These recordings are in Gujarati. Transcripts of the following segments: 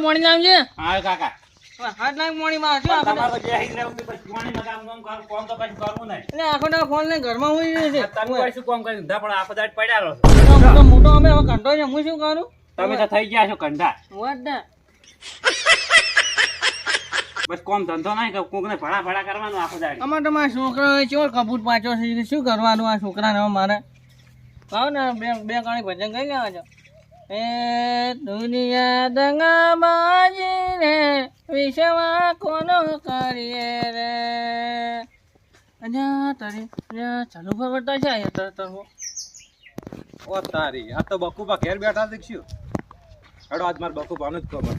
છોકરા મોણી નામ છે હા કાકા કરું, તમે કરી? કરું તો થઈ ગયા છો કંઢા બસ કોમ ધંધો નહીં કે કોકને ભણા કરવાનું આખો દાડી. અમારે તો મારા છોકરો ચોર કપૂર પાછો છે શું કરવાનું આ છોકરાને ને મારે? કહો ને બે બે કાણી ભજન કઈ લેવા છો એ દુનિયા દંગાબાજી રે વિશ્વમાં કોનો કરીએ રે? અહીંયા તારી અજા ચાલુ ફરવડતા છે અહીંયા તર તરવો ઓ તારી, આ તો બકુબા ઘેર બેઠા દેખ્યું હેડો, આજ માર બકુબાનું જ ખબર.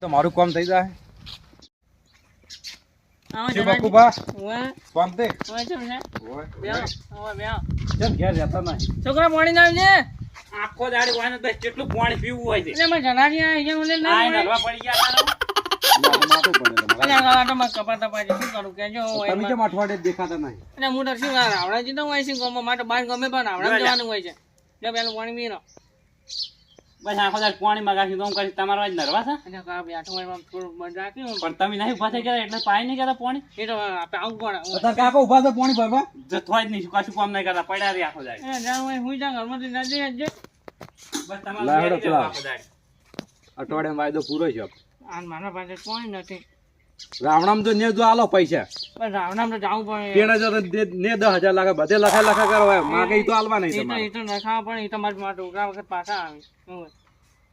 તો મારું કામ થઈ જાય? શું ચમ ઘેર રહેતા છોકરા પાણી નામ છે આખો દાડી વાને બસ કેટલું પાણી પીવું હોય છે. એટલે મારે જણાજી અહીંયા ઓલે ના આ પડી ગયા તારા. મારે માથું પડે તમારે. અલ્યા ગાલાટામાં કપાતા પાછી શું કરું? કેજો હું તમે એમાં. કેમ અઠવાડિયે જ દેખાતા નહીં? એટલે હું તો શું આ રાવણાજી તો હોય છે ગામમાં? માટે બહાર ગમે પણ રાવણામાં જવાનું હોય છે. પેલું પાણી પીરો બસ આખો દાડી પાણી મગાવી દઉં કરી તમારો વાજ નરવા છે? એટલે કા બે આઠ વારમાં થોડું બંધ રાખ્યું પણ તમે નહીં ઊભા થઈ ગયા એટલે પાણી નહીં કરતા પાણી? એ તો આવું પણ કાકો ઊભા છે પાણી ભરવા? જથ્થો જ નહીં કશું કામ નહીં કરતા પડ્યા રહી આખો દાડી. હું જા ઘરમાંથી ના જઈ હજે બસ તમારે. અઠવાડિયામાં વાયદો પૂરો છે આન મારા પાસે કોઈ નથી. રાવણામાં તો ને જો આલો પૈસા. પણ રાવણામ તો જાવું પણ તેના જો ને- દસ હજાર લાગે બધે લખા લખા કરવા માગે તો આલવા નહીં એ તો તમારે. એ તો નખાવા પડે એ તો મારા માટે વખત પાછા આવે.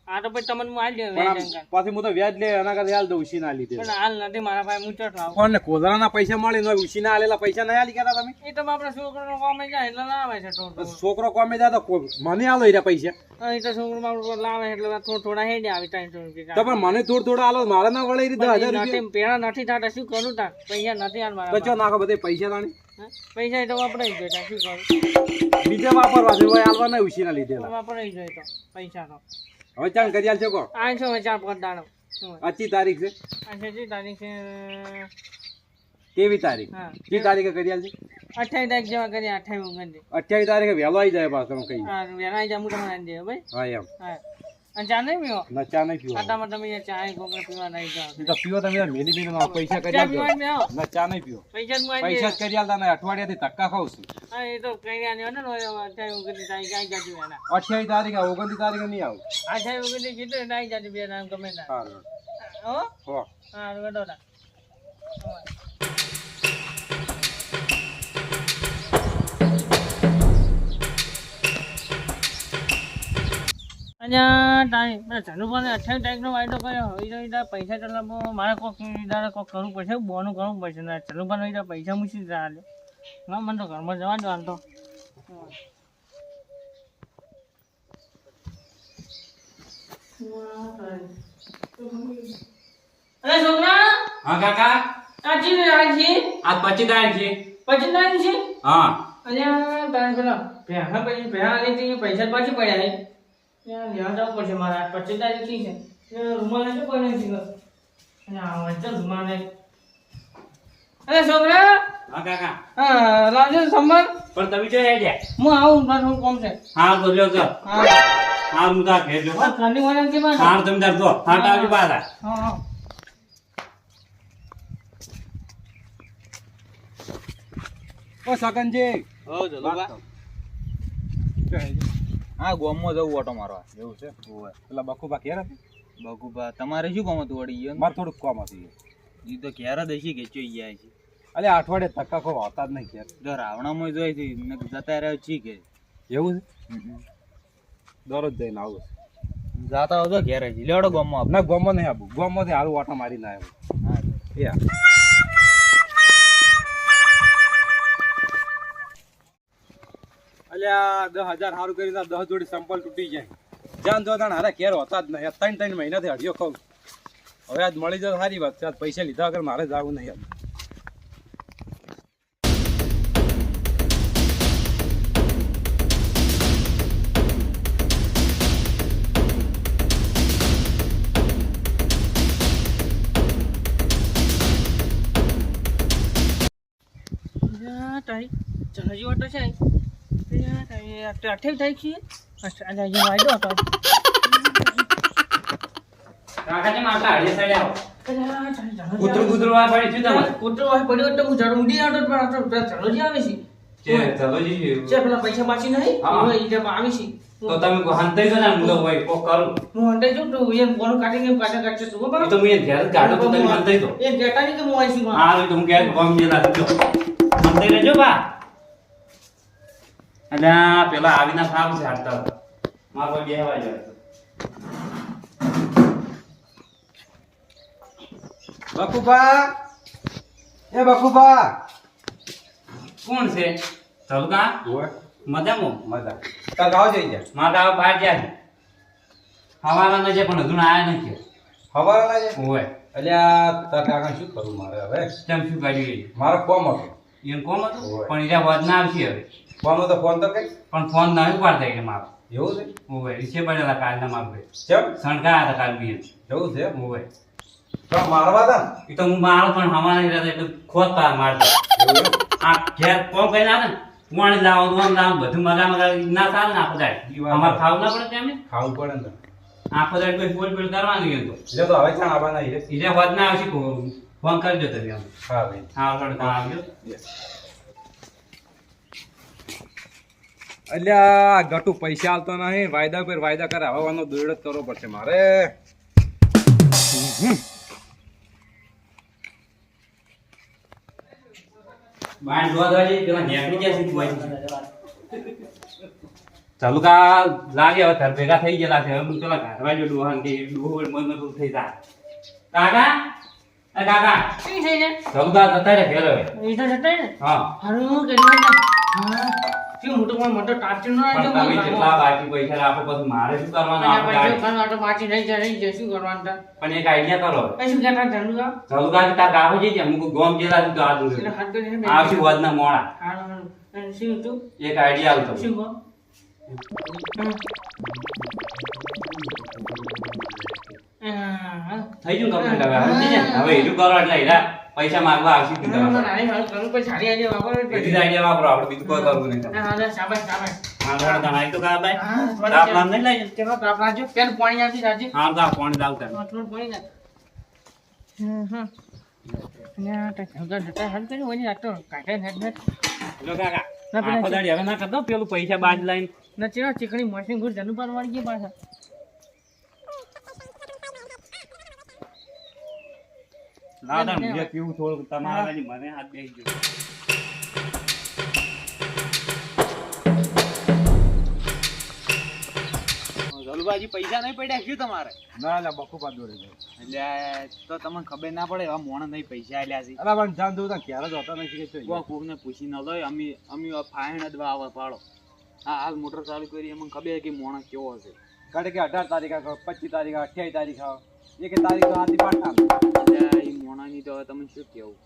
આ તો પછી તમને હું આલી દઉં પણ આમ વેચાણ પાછી હું તો વ્યાજ લે એના કરતા હાલ દઉં ઉછી લીધે પણ હાલ નથી મારા પાસે હું ચોટ લાવું કોણ કોદરાના પૈસા મળી ને ઉછી આલેલા પૈસા નહીં આલી ગયા તમે? એ તો આપણા છોકરાનો કામ જાય એટલે લાવે છે થોડું થોડું. છોકરો કોમે જાય તો મને આલો એરા પૈસા. હા, એ તો છોકરો બાપડો લાવે એટલે થોડા થોડા હેડે આવી ત્રણસો તો પણ મને થોડું થોડું આલો મારા ના વળે રીતે રૂપિયા. પેલા નથી થતા શું કરું તા પૈસા નથી હાલ મારા નાખો બધે પૈસા તાણી. પૈસા તો વપરાઈ ગયો શું કરું? બીજા વાપરવા છે ભાઈ આલવા ના લીધેલા. વપરાઈ ગયો તો પૈસા તો હવે ચાલ કરી છે કો આઠસો ચાર પાંચ દાડો. શું તારીખ છે? આ છે તારીખ છે કેવી તારીખ? કઈ તારીખે કરી છે? અઠાવીસ તારીખ જેવા કરી અઠાવીસ ઓગણત્રીસ. અઠ્યાવીસ તારીખે વહેલો આવી જાય પાછો કઈ હા આવી જાય હું તમને દે ભાઈ. હા એમ. હા. ચા નહીં પીવો? ના ચા નહીં પીવો આટામાં તમે યાર ચા ગોગળ પીવા નહીં જાઓ. તો પીવો તમે યાર મેલી મેલી ના પૈસા કરી આલજો ના ચા નહીં પીવો. પૈસા જ પૈસા જ કરી આલતા ને અઠવાડિયાથી ધક્કા ખાવ છું. હા એ તો કઈ આની ને અઠાવીસ ઓગણત્રીસ તારીખ આવી જાતી વેલા અઠ્યાવીસ તારીખે ઓગણત્રીસ તારીખ નહીં આવું. અઠાવીસ ઓગણતી કીધું એટલે આવી બે નામ ગમે ના સારું. હો? હો. હા ગડો ના અહીંયા ટાઈમ ધનુભાને અઠાવીસ તારીખનો વાયદો કર્યો. હવે તો પૈસા તો મારે કોઈક કરવું પડશે બોનું કરવું પડશે. ને પૈસા મૂકી દીધા હાલે. ના મને તો ઘરમાં જવા દો હાલ તો. અરે છોકરા! હા કાકા? રાખી આજ પચીસ તારીખ છે. છે? હા. તારે પેલા પહેલા પછી પૈસા પડ્યા છે. ત્યાં લેવા જવું પડશે મારે. પચીસ તારીખ છે. એ રૂમાલ નથી પડ્યો નથી અને આ વચ્ચે રૂમાલ અરે છોકરા! હા કાકા. હા લાવજો સંભાળ. પણ તમે જો હેડ્યા? હું આવું મારે કામ છે. હા તો લ્યો તો હા. હા હું તાર ઘેર જો હા, ઠંડી વાળા કે બાદ હા તમે તાર દો હા ટાવી પાછા. હા હા. ઓ સગનજી હો જલુભા હા ગોમમાં જવું ઓટો મારવા. એવું છે? પેલા બકુબા ઘેર હતી? બકુભા તમારે શું કામ હતું વળી ગયું મારે થોડુંક કામ હતું એ તો ઘેર જ હશે ઘેચો ગયા છે? અલે અઠવાડિયે ધક્કા કોઈ આવતા જ નહીં ઘેર. તો રાવણામાં જોઈ છે જતા રહ્યો છી કે. એવું છે? દરરોજ જઈને આવું જાતા હતો ઘેર જ. લેવડો ગોમમાં ના ગોમો નહીં આવું ગોમો થી હારું ઓટો મારી ના હા યા અલ્યા, દસ હજાર સારું કરી દસ જોડી સંપલ તૂટી જાય. જાન જો તાણ હોતા જ નહીં. ત્રણ ત્રણ મહિનાથી હડિયો ખાઉં હવે આજ મળી જાય સારી વાત પૈસા લીધા વગર મારે જવું નહીં આજ. તારી જહાજી વાટો છે. છે અહીંયા વાયદો હતો કાકાજી મારતા સાઈડે આવો કૂતરું કૂતરું આ પડી કૂતરો પડ્યો એટલે હું જડ ઊંડી આડો પણ આ તો પેલા આવે છે જે ચલોજી જે પેલા પૈસા બાકી નહીં હા. ઈ આવે છે તો તમે હંતાઈ જો ને હું તો હોય કોક કરું હું અંડે જો તો એમ એમ કાઢે કાઢે તું એ તો હું ઘેર જ તો તમે હંતાઈ દો એ ગેટા ની કે હું આવીશું હા તો હું ઘેર ગમ જેલા જો હંતાઈ રહેજો બા અલ્યા પેલા આવીને સાવ છે હાડતા. મારા કોઈ બેહવા જાય બકુબા એ બકુબા કોણ છે? તલકા મજામાં? મજા. તાર ગાવ જઈ જા મારા ગાવ બહાર જા હવાના જે પણ હજુ આયા નથી. હવાના જે હોય એટલે અલ્યા તાર કાકા શું કરું મારે હવે? કેમ શું કર્યું મારે કોમ હતો. એમ કોમ હતું? પણ એના વાત ના આવશે હવે. કોમ હતો ફોન તો કઈ? પણ ફોન ના ઉપાડતા એટલે મારો. એવું છે? ઓય રીસે પડેલા કાલના માર ભાઈ. કેમ સણકા હતા કાલ બી એવું છે ઓય તો મારવા તા એ તો હું મારો પણ નહીં રહેતા એટલે ખોદ પાર મારતો. આ ઘેર કોમ કઈ ના ને પાણી લાવો આમ લાવો બધું મગા મગા ના થાય ને આખો દાડ. અમારે ખાવું ના પડે તેમને? ખાવું પડે ને તો. આખો દાડ કોઈ બોલ બોલ કરવાનું તો. એટલે તો હવે ચાણ આવવાના એટલે વાત ના આવશે ફોન કરજો તમે આમ હા ભાઈ હા લડકા આવજો અલ્યા ગટુ પૈસા આલતો નહીં. વાયદા પર વાયદા કરે. હવાનો દોડ જ કરવો પડશે મારે. ચાલુ કા લાગે હવે તાર ભેગા થઈ ગયેલા છે. હવે હું પેલા ઘરવા જો ડોહાન કે ડોહ મન થઈ જાય કાકા? કાકા શું થઈ છે જતા રે એ તો જતા હા. હા મોટો નો તમે બાકી પૈસા પછી મારે શું કરવાનું આપણે ગાડી- કરવા તો પાછી રહી જાય રહી જાય શું કરવાનું પણ એક આઈડિયા કરો. શું કહેતા ચાલુ કા ચાલુ કા તાર ગાવો જઈ અમુક ગોમ જેલા તો આ દૂર શું તું એક આઈડિયા આવતો શું હા. થઈ ગયું કમ્પ્લીટ હવે સમજી ને? હવે એનું કરો એટલે એના પૈસા માંગવા આવશે તું ના, ના. ના, કરું પછી સારી આજે વાપરવી જ એથી જ પડશે. આઈડિયા વાપરો આપણે બીજું કોઈ કરવું નહીં હા, હા, શાબાશ, શાબાશ. હા થોડા દાણા તો કા ભાઈ તાપ લામ નહીં લાગી ચલો, તાપ લાગજો. પેન પાણી આપી રાખજે. હા તો આ પાણી લાવતા થોડું પાણી નાખ. હમ, હમ. ન્યા તો જગા જતા હાલ કર્યું હોય ને, કાઢે હેડ હેડ. જો કાકા ના, પેલા હવે ના કરતો પેલું પૈસા બાજ લઈને ના, ચલો, ચીકણી મશીન ગુર જનુ પર વાળી ગઈ પાછા. તાર ને, પીવું થોડું તમારા મને હાથ બેસી ગયો. જલબાજી પૈસા નહીં પડ્યા શું તમારે? ના ના બકુ દોડે રે એટલે તો તમને ખબર ના પડે એવા મોણ નહીં પૈસા આલ્યા છે. અલા પણ જાન દઉં ક્યારે જ હોતા નથી કે કોક કોકને પૂછી ન લો અમે અમે ફાઈન જ આવે પાડો. હા હાલ મોટર ચાલુ કરી એમાં ખબર કે મોણ કેવો હશે કારણ કે અઢાર તારીખ પચીસ તારીખ અઠ્યાવીસ તારીખ આવો એક તારીખ આથી પાઠા મોણાની તો હવે તમે શું કેવું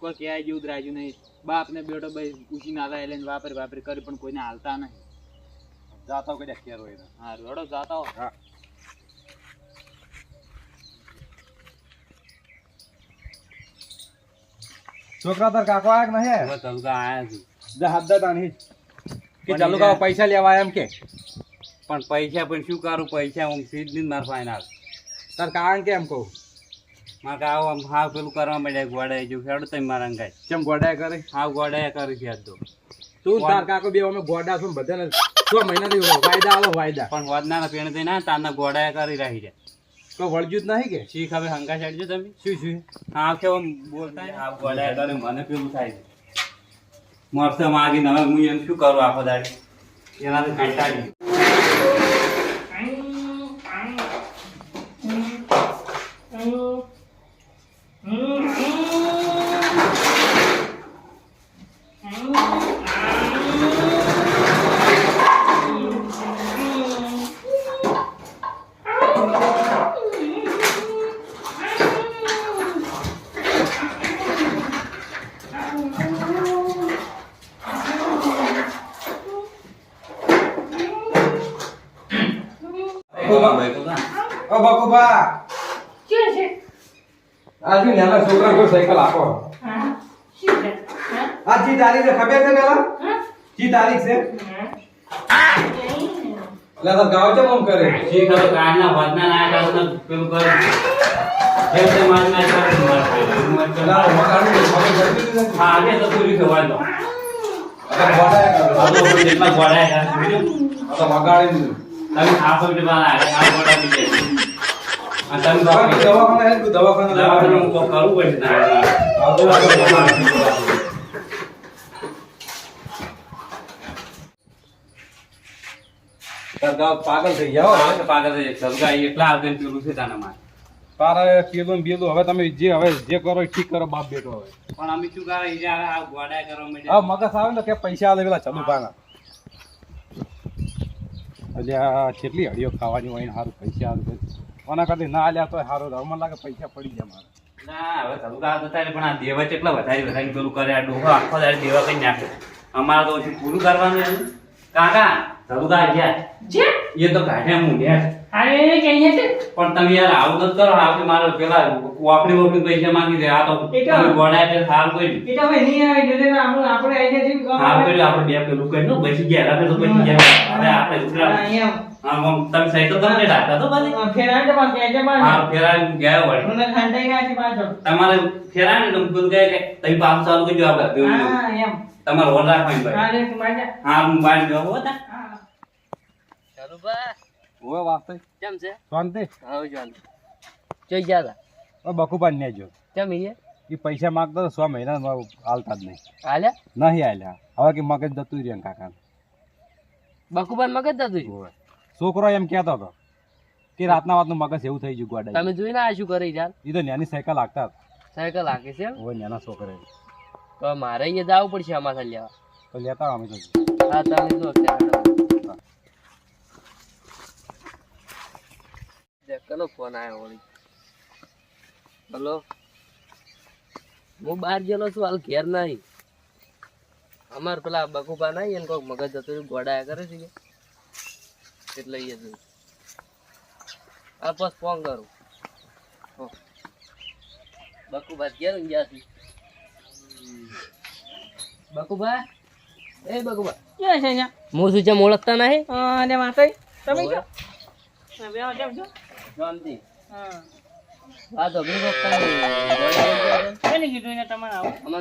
કોઈ ક્યાંય જેવું જ રાખ્યું નહીં. બાપને બેટો ભાઈ પૂછી ના થાય એટલે વાપર વાપર કરી પણ કોઈને હાલતા નહીં. જાતા કદાચ ક્યારે હોય હા રોડો જાતા હો. હા. છોકરા તાર કાકો આયા કે નહીં? હવે આયા છું જા હાથ દા તાણી કે કાકા પૈસા લેવા આયા એમ કે? પણ પૈસા પણ શું કરું? પૈસા હું સીધ નહીં માર ફાઈનલ તાર કારણ કેમ કહું? મારે આવો આમ હાવ પેલું કરવા માંડ્યા ગોડાય જો ખેડૂત તમે મારા અંગાય કેમ ગોડાય કરે? હાવ ગોડાય કરી છે તો. તું તાર કાકો બે અમે ગોડા છું ને બધાને છ મહિનાથી વાયદા આવો વાયદા. પણ વધના પેણ થઈ ના તારના ગોડાય કરી રાખી છે. કોઈ વળજ્યું જ નહીં કે? શીખ હવે હંકા ચડજો તમે? શું શું? હા કે આમ બોલતા હાવ ગોડાય કરે મને પેલું થાય છે. મરશે માગીને હવે હું એમ શું કરું આખો દાડી? એનાથી કંટાળી ઓ બકુબા શું છે? આજે નેલા છોકરા કોઈ સાયકલ આપો હા? શું છે? હા? આ જી તારીખ ખબર છે પેલા હા? જી તારીખ છે હા? એટલે તો ગાવ છે મમ કરે શી ખબર કારના વધના ના કારના પેલું કરે જેમ તેમ મારી નાખ કરે મારે એટલે આ મકાન ને, હા આગે તો પૂરી થવા દો અરે તો કર આ તો જેટલા ગોળાય કર આ તો દીધું. તમે ખાસો એટલે બહાર આવે આ ગોળા બી જાય અને તમે દવાખાને દવાખાને દવાખાને હું કરવું પડશે તારે. આ તો વગાડી. તાર ગાવ પાગલ થઈ ગયા હો. પાગલ થઈ જાય. એટલા આવે ને પેલું છે તાના માં તારે પેલું હવે તમે જે હવે જે કરો એ ઠીક કરો બાપ બેટો હવે પણ અમે શું કરે આ ગોળાય કરવા માંડ્યા. મગજ આવે ને કે પૈસા આવે પેલા ચલુ પાના એટલે કેટલી હળીઓ ખાવાની હોય ને સારું પૈસા આવે કોના કરતી ના આલ્યા તો સારું મને લાગે પૈસા પડી ગયા મારે. ના હવે તો પણ આ દેવા કેટલા વધારે વધારે પેલું કરે આ ડોહો આખો દાડો દેવા કઈ નાખે. અમારે તો પૂરું કરવાનું કાકા સબગા ગયા. એ તો કાઢે હું ગયા અરે કહીએ છે પણ તમે યાર આવું તો કરો આપણે મારે પેલા વાપરી વાપરી પૈસા માંગી દે. આ તો તો- તમે ગોડાય એટલે હાલ કોઈ એ તો હવે નહીં આવે એટલે તો આપણે આપણે આઈ ગયા છીએ સારું કર્યું આપણે બે પેલું કર્યું પછી ગયા આપણે તો પછી ગયા. અરે આપણે ઉતરા હા, એમ. મમ, તમે સાયકલ તો નહીં રાખતા તો બાજી ફેરાન તો તો પાછું બાજી હા ફેરાન ગયા વળી મને ખાંડાઈ ગયા છે પાછો. તમારે ફેરાન ને તમે ગયા કે તઈ પાછું ચાલુ કરજો આપણે હા, એમ. તમારે ઓર રાખવાની ભાઈ હા, રે, તું બાજા. હા જો હોતા હા હતા હા. ઓવે વાસ્તે. કેમ છે? શાંતિ? આવું શાંતિ. જઈ ગયા હતા બકુબાન ને જો કેમ એ એ પૈસા માંગતો છ સો મહિના હાલતા જ નહીં. હાલ્યા નહીં આલ્યા હવે કે મગજ દતું રહ્યું કાકા. બકુબાન મગજ ઓવે. છોકરો એમ કહેતો હતો કે રાતના વાતનું મગજ એવું થઈ ગયું ગોડા તમે જોઈને આ શું કરી જાણ એ તો નાની સાયકલ હાંકતા સાયકલ હાકે છે? ઓવે નાના છોકરા તો મારે અહીંયા જવું પડશે આમાં લેવા. તો લેતા અમે તો. હા તમે જો કનો ફોન આવ્યો વળી. હલો? હું બહાર ગયેલો છું હાલ ઘેર નહીં. અમાર પેલા બકુભા નહીં એને કોઈક મગજ જતું ગોડાયા કરે છે એટલે એ જોયું આ બસ ફોન કરું. બકુભા ઘેર ગયા છે. બકુબા એ બકુભા ક્યાં છે અહીંયા? હું શું છે ઓળખતા નહીં? હા, અને માતાજી, તમે ક્યાં?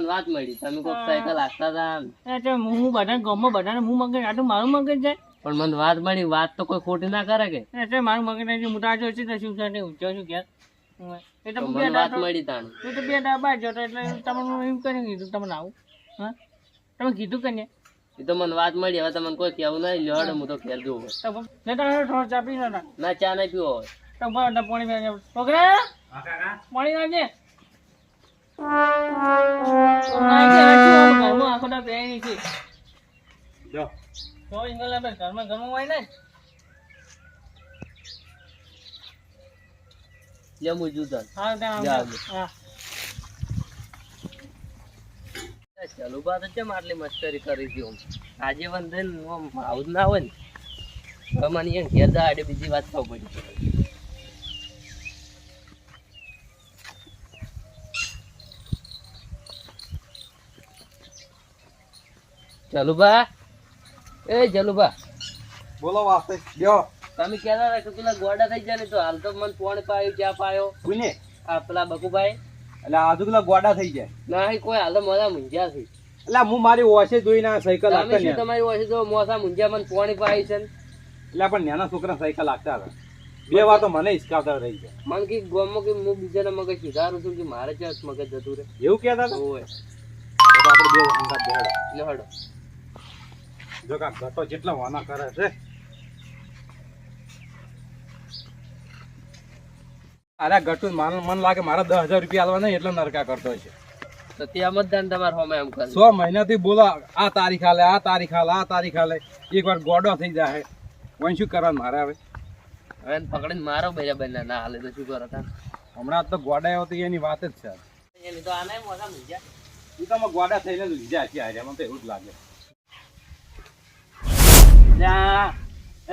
વાત મળી. તમે કોક સાયકલ હતા હું બધા ગામમાં બધાને હું મગજ મારું મગજ જાય. પણ મને વાત મળી વાત તો કોઈ ખોટી ના કરે કે? એ મારું મગજ જો છે તો શું છે ને ઊંચો છું ઘેર. એ તો બે વાત મળી તાણ. એ તો બે ડાબા જતો એટલે તમને એમ કરી કીધું તમને આવું. હા? તમે કીધું કે એ તો મને વાત મળી હવે તમને કોઈ કેવું નહીં લ્યો હું તો ખેલ જોઉં ને તો થોડો ચાપી દો ને. ના ચા નહીં પીવો હોય તો બરાબર પાણી છોકરા પાણી આખો છે. જો. ઘરમાં ઘરમાં હોય ને? લે હું જુદા. હા હા. ચાલુ બાદ કેમ આટલી મસ્કરી કરી હતી આમ આજે વંદન આવું જ ના હોય ને. હવે મને એમ ઘેર દાડે બીજી વાત ખબર પડી જલુભા એ જલુભા બોલો તમે કહેતા હતા કે પેલા ગોડા થઈ જાય ને તો હાલ તો મને ફોન પાયો ક્યાં પાયો. કોને આ પેલા બકુભાઈ. એટલે આજુ પેલા ગોડા થઈ જાય. ના કોઈ હાલ મોડા મુંજ્યા છે. એટલે હું મારી ઓછે જોઈને આ સાયકલ તમે શું તમારી ઓછે જો મોસા મુંજ્યા મને પોણી પાઈ છે એટલે પણ નાના છોકરા સાયકલ આપતા હતા. બે વાર તો મને હિસકાવતા રહી ગયા. મને કે ગોમો કે હું બીજાને મગજ સુધારું છું કે મારે ક્યાં મગજ જતું રહે. એવું કહેતા હતા? ઓય. આપણે બે વાંધા બેડ લહડો. જો કા ઘટો જેટલા વાના કરે છે. અરે ગટુ મને મન લાગે મારા દસ હજાર રૂપિયા આલવા નહીં એટલે નરકા કરતો છે. તો ત્યાં મતદાન તમારે હોમે એમ કરે સો મહિનાથી બોલો આ તારીખ હાલે આ તારીખ હાલે આ તારીખ હાલે એકવાર ગોડો થઈ જાય વન શું કરવાનું મારે હવે? હવે પકડીને મારો બેજા બેન ના હાલે તો શું કરો તા હમણાં તો ગોડા હતી એની વાત જ છે. એની તો આને મોસા મુંજ્યા એ તો અમે ગોડા થઈને લીધા છે આજે મને તો એવું જ લાગે.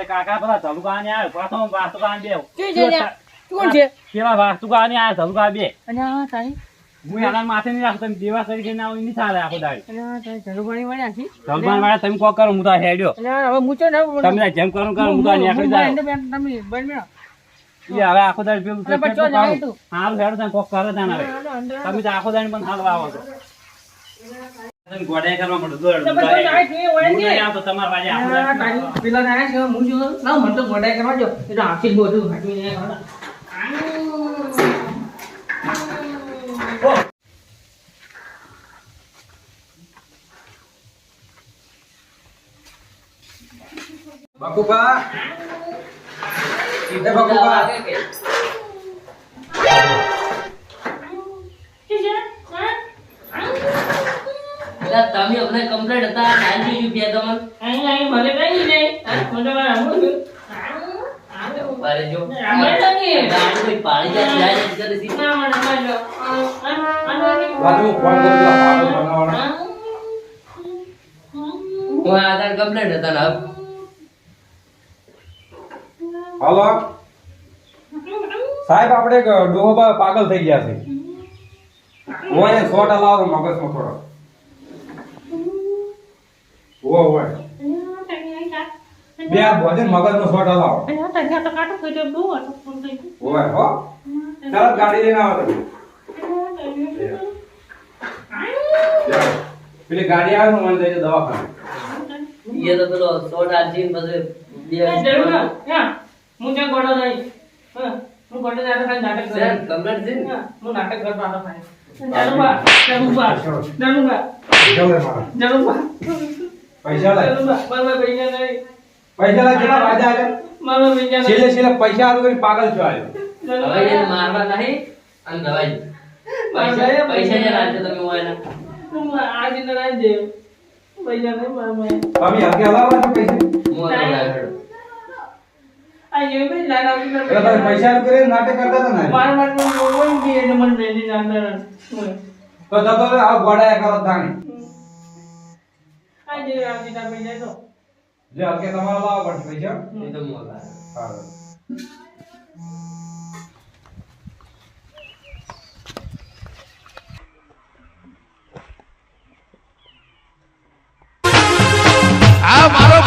એ કાકા પેલા ધલુકા ને આવ્યો પાછો વાસ્તુકા ને બે. શું છે ત્યાં? કોણ છે? પેલા વાસ્તુકા ને આવે ધલુકા બે. અને આ તારી હું એના માથે નહીં રાખતો તમે દેવા તરીકે ના નહીં ચાલે આખો દાડી એટલે આ તારી ઝરૂબાની વળ્યા છે. સલમાન વાળા તમે કોક કરો હું તો હેડ્યો. એટલે આ હવે ને તમે જેમ કરો કરો હું તો નીકળી જાય તમે બંધ હવે આખો દાડી પેલું અરે પણ ચો જવાય તું. હાલ હેડો તમે કોક કરો ત્યાં હવે. હાલો, અંદર હાલો. તમે તો આખો દાડી પણ હાલ આવો છો. ગોડાઈ કરવા માંડો. નહીં તમારા વાજે પેલા ના છે, હું જોઉં. ના મને તો ગોડાઈ કરવા જો એટલે આખી બધું હાચવીને આયા બકુબા એ બકુબા તમે અમને કમ્પ્લેટ હતા નાની તમને અહીં અહીં મને કઈ નહીં. જો અમે તો. ગાડી પાડી જાય જાય મને. બાજુ ફોન બનાવવાના હું આધાર કમ્પ્લેટ હતા ને હાલો. સાહેબ આપણે એક પાગલ થઈ ગયા છે. ઓય સોટા લાવો મગજમાં થોડો. ઓ ઓય. બે હાથ ભોજન મગજમાં સોટા લાવો. ઓય હો. ચાલ ગાડી લઈને આવો તમે. પેલી ગાડી આવે ને મને દવાખાને. એ તો પેલો શોર્ટ આલજી ને પછી બે જરૂર. ના. હા, ત્યાં ગોળો નહીં. હા, હું ગોડો જાતો ખાલી નાટક કરું. સેન કમ્પ્લેટ છે ને હું નાટક કરતો આતો ખાલી. જરૂબા, જરૂબા, જરૂબા, પૈસા લે મારા જરૂબા, પૈસા લાય જરૂબા. મારા પૈસા નહીં. પૈસા લાય કેટલા વાજા આજે મારા પૈસા છેલે છેલ્લે છેલ્લે પૈસા આલો કરી પાગલ છો આવ્યો હવે એને મારવા નહીં અને દવાઈ પૈસા પૈસા જે રાખજો તમે હું હું આજે ન રાત જેવું. પૈસા નહીં મારા મમ્મી હકે હલાવવા છો પૈસા. એમ નાના ઉતર પૈસા કરે નાટક કરતા તો ના? મારા માટે કોઈ બી એને મન બેસી જાંદર તો તો તો આ ગોડાયા કરો તાણી આ જે આ દીધા પૈસા તો. જે હકે તમારા લાવો પડશે પૈસા એ તો મોલા હા આ મારો